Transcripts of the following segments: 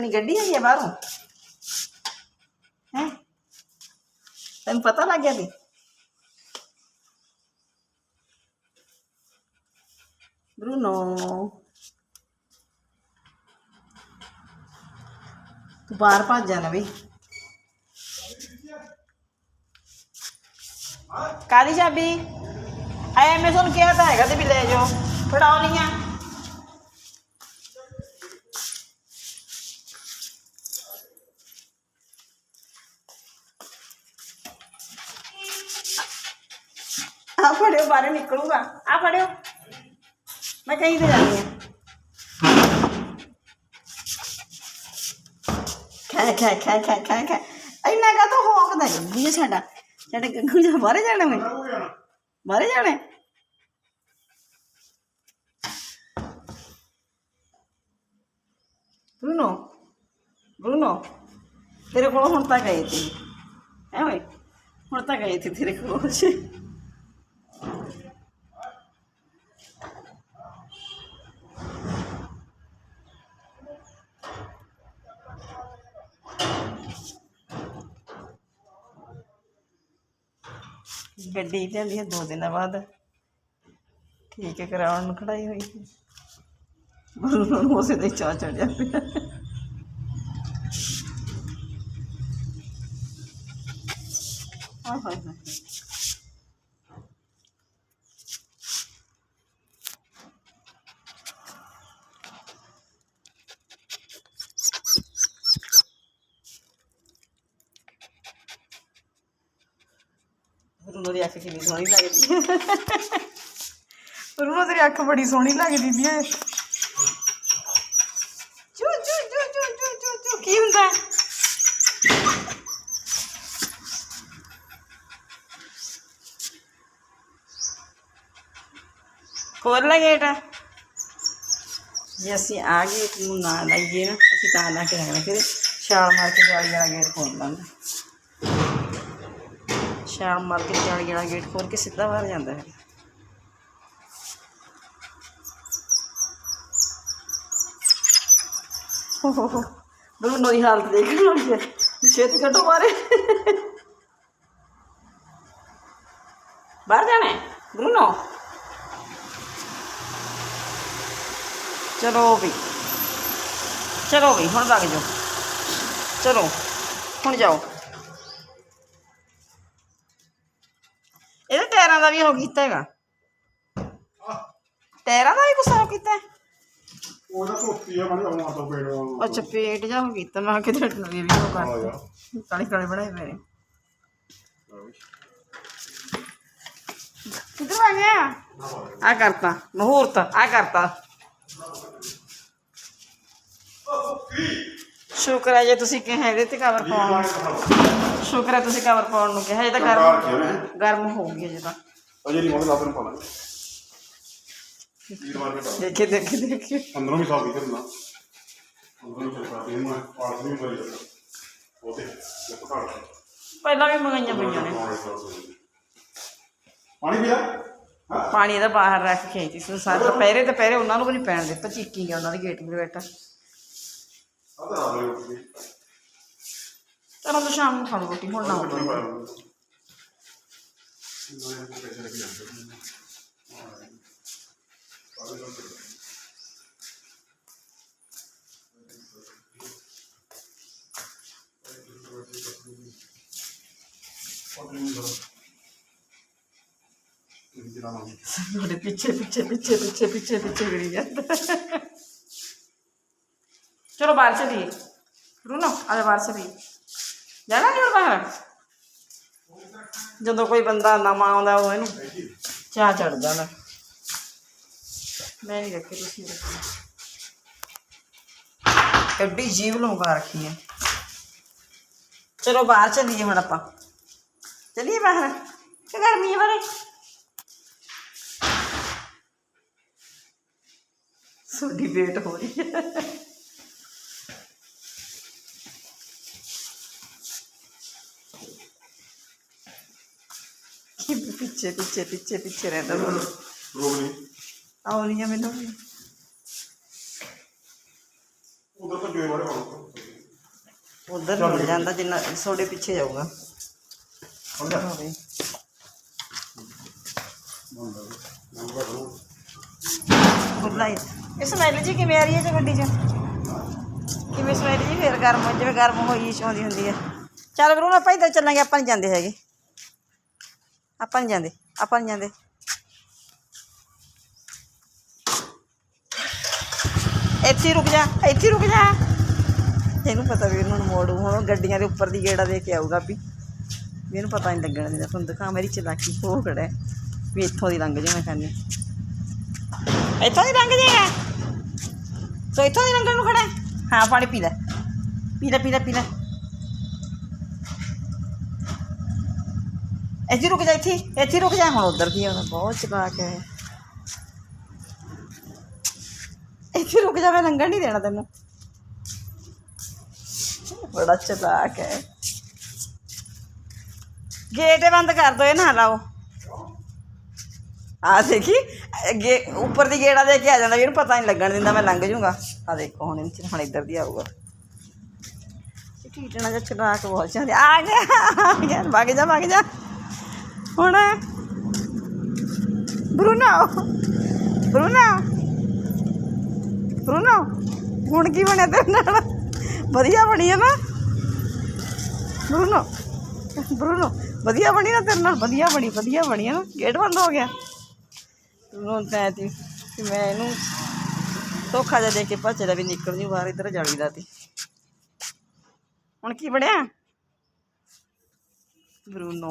ਆਪਣੀ ਗੱਡੀ ਆਈ ਹੈ ਬਾਹਰੋਂ ਹੈ ਤੈਨੂੰ ਪਤਾ ਲੱਗ ਗਿਆ ਵੀ ਬਰੂਨੋ ਤੂੰ ਬਾਹਰ ਭੱਜ ਜਾਣਾ ਵੀ ਕਾਲੀ ਚਾਬੀ ਆਇਆ ਮੈਂ ਤੁਹਾਨੂੰ ਕਿਹਾ ਤਾਂ ਹੈਗਾ ਤੇ ਵੀ ਲੈ ਜਾਓ ਫੜਾਓ ਨਹੀਂ ਆ ਆ ਫੜਿਓ ਬਾਹਰ ਨਿਕਲੂਗਾ ਆ ਫੜਿਓ ਮੈਂ ਕहीं ਤੇ ਜਾਣੀ ਆ ਖੈ ਖੈ ਖੈ ਖੈ ਖੈ ਖੈ ਇੰਨਾ ਕਾ ਤਾਂ ਹੋਕਦਾ ਜੀ ਇਹ ਸਾਡਾ ਸਾਡਾ ਗੱਗੂ ਜਾ ਬਾਹਰ ਜਾਣਾ ਮੈਂ ਬਾਹਰ ਜਾਣਾ ਬਰੂਨੋ ਬਰੂਨੋ ਤੇਰੇ ਕੋਲ ਹੁਣ ਤੱਕ ਗਏ ਸੀ ਐ ਓਏ ਹੁਣ ਤੱਕ ਗਏ ਸੀ ਤੇਰੇ ਕੋਲ ਗੱਡੀ ਲਿਆਂਦੀ ਹੈ ਦੋ ਦਿਨਾਂ ਬਾਅਦ। ਠੀਕ ਹੈ, ਕਰਾਉਣ ਨੂੰ ਖੜਾਈ ਹੋਈ ਸੀ। ਉਹਨਾਂ ਨੂੰ ਉਸੇ ਦੇ ਚਾਹ ਚੜ ਜਾਂਦੇ। ਆ ਹਾਏ। ਹਾਏ ਅੱਖ ਕਿੰਨੀ ਸੋਹਣੀ ਲੱਗਦੀ। ਹੈ ਬਰੂਨੋ ਤੇਰੀ ਅੱਖ ਬੜੀ ਸੋਹਣੀ ਲੱਗਦੀ ਦੀ ਹੈ ਚੂ ਚੂ ਚੂ ਚੂ ਚੂ ਚੂ ਚੂ, ਕੀ ਹੁੰਦਾ? ਖੋਲ ਲੈ ਗੇਟ। ਜੇ ਅਸੀਂ ਆ ਗਏ ਨੂੰ ਨਾ ਲਾਈਏ ਨਾ, ਅਸੀਂ ਤਾਂ ਲਾ ਕੇ ਫਿਰ ਛਾਲ ਮਾਰ ਕੇ ਜਾਲੀ ਵਾਲਾ ਗੇਟ ਖੋਲ ਲਾਂਗੇ। ਛਾਲ ਮਾਰ ਕੇ ਜਾਲੀ ਵਾਲਾ ਗੇਟ ਖੋਲ ਕੇ ਸਿੱਧਾ ਬਾਹਰ ਜਾਂਦਾ ਹੈ। ਹੋ ਹੋ ਹੋ ਬਰੂਨੋ ਦੀ ਹਾਲਤ ਦੇਖ ਲਓ ਜੀ ਛੇਤੀ ਕੱਢੋ ਬਾਹਰ ਬਾਹਰ ਜਾਣਾ ਹੈ ਬਰੂਨੋ ਚਲੋ ਵੀ ਚਲੋ ਵੀ, ਹੁਣ ਵਗ ਜਾਓ। ਚਲੋ, ਹੁਣ ਜਾਓ। ਦਾ ਵੀ ਹੋ ਕੀਤਾ ਹੈਗਾ ਟਾਇਰਾਂ ਦਾ ਵੀ ਹੋ ਕੀਤਾ ਹੈ? ਉਹਦਾ ਧੋਤੀ ਆ ਮੈਂ ਆਉਣਾ ਤਾਂ ਪੇੜ ਵਾਂਗੂ ਅੱਛਾ ਪੇਟ ਜਾ ਹੋ ਕੀਤਾ ਮੈਂ ਕਿਤੇ ਇਹ ਵੀ ਹੋ ਆ ਕਰ ਯਾਰ ਕਾਲੇ ਕਾਲੇ ਬਣਾਏ ਮੇਰੇ ਕਿੱਧਰ ਆ ਗਿਆ ਆ ਕਰਤਾ ਮਹੂਰਤ ਆ ਕਰਤਾ ਸ਼ੁਕਰ ਹੈ ਜੇ ਤੁਸੀਂ ਕਿਹਾ ਇਹਦੇ ਤੇ ਕਵਰ ਪਾਉਣ ਨੂੰ ਸ਼ੁਕਰ ਹੈ ਤੁਸੀਂ ਕਵਰ ਪਾਉਣ ਨੂੰ ਕਿਹਾ ਇਹ ਤਾਂ ਗਰਮ ਗਰਮ ਹੋ ਗਈ ਜੇ ਤਾਂ ਅਜੇ ਨਹੀਂ ਪਾਣਾ ਦੇਖੇ ਦੇਖੇ ਦੇਖੇ। ਕਰਨਾ ਪਾਸ ਮਰੀ ਉਹਦੇ ਪਹਿਲਾਂ ਵੀ ਮੰਗਾਈਆਂ ਪਈਆਂ ਨੇ। ਪੀਆ ਇਹਦਾ ਬਾਹਰ ਰੱਖ ਕੇ ਆਈ ਸੀ। ਸੋ ਸਾਰੇ ਦੁਪਹਿਰੇ ਦੁਪਹਿਰੇ ਉਹਨਾਂ ਨੂੰ ਵੀ ਨਹੀਂ ਪੈਣ ਦਿੱਤਾ। ਚੀਕੀ ਗਿਆ ਉਹਨਾਂ ਦੀ ਗੇਟ ਦੇ ਬੈਠਾ ਆ ਤਾਂ ਆ ਗਈ ਚਲੋ ਤਾਂ ਸ਼ਾਮ ਨੂੰ ਖਾ ਲਓ ਰੋਟੀ। ਹੁਣ ਨਾ ਉੱਠੀ ਹੋਵੇ ਪਾਇਆ ਪੈਸੇ ਲੱਗ ਜਾਂਦੇ ਤੁਹਾਡੇ ਪਿੱਛੇ ਪਿੱਛੇ ਪਿੱਛੇ ਪਿੱਛੇ ਪਿੱਛੇ ਪਿੱਛੇ ਗੜੀ ਜਾਂਦਾ ਚਲੋ ਬਾਹਰ ਚਲੀਏ ਰੂਨੋ ਆਲੇ ਬਾਹਰ ਚਲੀਏ ਜਾਣਾ ਨਹੀਂ ਹੁਣ ਬਾਹਰ? ਜਦੋਂ ਕੋਈ ਬੰਦਾ ਨਵਾਂ ਆਉਂਦਾ ਉਹ ਇਹਨੂੰ ਚਾਹ ਚੜ ਜਾਂਦਾ। ਮੈਂ ਨਹੀਂ ਰੱਖੀ ਤੁਸੀਂ ਰੱਖੀ। ਐਡੀ ਜੀਵ ਲੰਗਾ ਰੱਖੀ ਹੈ। ਚਲੋ ਬਾਹਰ ਚੱਲੀਏ ਹੁਣ ਆਪਾਂ। ਚਲੀਏ ਬਾਹਰ? ਕਿ ਗਰਮੀ ਹੈ ਬਾਰੇ ਤੁਹਾਡੀ ਵੇਟ ਹੋ ਰਹੀ ਹੈ। पीछे पीछे पीछे पीछे रहता है। नहीं मैं उधर तो जिन्ना सोडे पीछे जाऊँगा। हाँ फिर गर्म जब गर्म हो। चल करो ना पैदल चलेंगे अपन जाते हैं ਆਪਾਂ ਨਹੀਂ ਜਾਂਦੇ, ਆਪਾਂ ਨਹੀਂ ਜਾਂਦੇ। ਇੱਥੇ ਰੁਕ ਜਾ, ਇੱਥੇ ਰੁਕ ਜਾ। ਇਹਨੂੰ ਪਤਾ ਵੀ ਇਹਨਾਂ ਮੋੜੂ, ਹੁਣ ਗੱਡੀਆਂ ਦੇ ਉੱਪਰ ਦੀ ਗੇੜਾ ਦੇ ਕੇ ਆਊਗਾ ਵੀ। ਵੀ ਇਹਨੂੰ ਪਤਾ ਨਹੀਂ ਲੱਗਣ ਦਿੰਦਾ ਤੁਹਾਨੂੰ ਦਿਖਾ ਮੇਰੀ ਚਲਾਕੀ ਹੋ ਖੜਾ ਵੀ ਇੱਥੋਂ ਦੀ ਲੰਘ ਜਾ ਮੈਂ ਕਹਿੰਦੀ ਇੱਥੋਂ ਦੀ ਲੰਘ ਜਾਏਗਾ? ਸੋ ਇੱਥੋਂ ਦੀ ਲੰਘਣ ਨੂੰ ਖੜਾ ਹਾਂ, ਪਾਣੀ ਪੀ ਲੈ। ਪੀ ਲੈ ਪੀ ਲੈ ਪੀ ਲੈ। ਇੱਥੇ ਰੁਕ ਜਾ ਇੱਥੇ ਇੱਥੇ ਰੁਕ ਜਾ, ਹੁਣ ਉਧਰ ਦੀ ਆਉਣਾ ਬਹੁਤ ਚਲਾਕ ਹੈ ਇੱਥੇ ਰੁਕ ਜਾ, ਮੈਂ ਲੰਘਣ ਨਹੀਂ ਦੇਣਾ ਤੈਨੂੰ। ਬੜਾ ਚਲਾਕ ਹੈ। ਗੇਟ ਬੰਦ ਕਰ ਦੋ, ਇਹ ਨਾ ਲਾਓ। ਆ ਦੇਖੀ ਅੱਗੇ ਉੱਪਰ ਦੀ ਗੇੜਾ ਦੇ ਕੇ ਆ ਜਾਂਦਾ ਵੀ ਇਹਨੂੰ ਪਤਾ ਨਹੀਂ ਲੱਗਣ ਦਿੰਦਾ, ਮੈਂ ਲੰਘ ਜੂੰਗਾ। ਆ ਦੇਖੋ, ਹੁਣ ਇਹ ਹੁਣ ਇੱਧਰ ਦੀ ਆਊਗਾ। ਟੀਟਣਾ ਜਿਹਾ ਚਲਾਕ ਬਹੁਤ ਜਾਂਦੇ ਆ ਗਿਆ ਆ ਗਿਆ ਵਗ ਜਾ ਵਗ ਜਾ। ਹੁਣ। ਬਰੂਨੋ ਬਰੂਨੋ ਬਰੂਨੋ, ਹੁਣ ਕੀ ਬਣਿਆ ਤੇਰੇ ਨਾਲ? ਵਧੀਆ ਬਣੀ ਹੈ ਨਾ? ਬਰੂਨੋ ਬਰੂਨੋ, ਵਧੀਆ ਬਣੀ ਨਾ ਤੇਰੇ ਨਾਲ? ਵਧੀਆ ਬਣੀ ਵਧੀਆ ਬਣੀ ਹੈ ਨਾ? ਗੇਟ ਬੰਦ ਹੋ ਗਿਆ। ਨੂੰ ਤੈਂ, ਤੀ ਕਿ ਮੈਂ ਇਹਨੂੰ ਧੋਖਾ ਜਿਹਾ ਦੇ ਕੇ ਭੱਜੇ ਦਾ ਵੀ ਨਿਕਲ ਜੂ, ਬਾਹਰ ਇੱਧਰ ਜਾਲੀ ਦਾ ਤੀ। ਹੁਣ ਕੀ ਬਣਿਆ? ਬਰੂਨੋ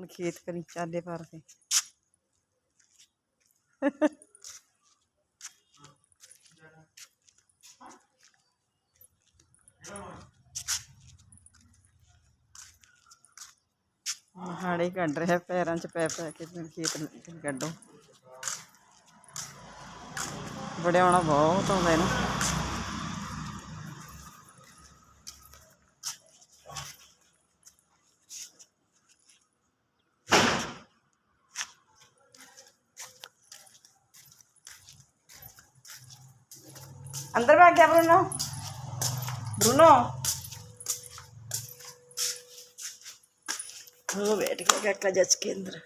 ਹੁਣ ਖੇਤ ਕਰੀ ਚਾਲੇ ਪਰ ਤੇ ਹਾੜੇ ਕੱਢ ਰਿਹਾ, ਪੈਰਾਂ 'ਚ ਪੈ ਪੈ ਕੇ ਖੇਤ ਕੱਢੋ। ਵੜਿਆਉਣਾ ਬਹੁਤ ਆਉਂਦਾ ਇਹਨੂੰ। अंदर में आ गया ब्रूनो ब्रूनो वो बैठ गया काका जज के अंदर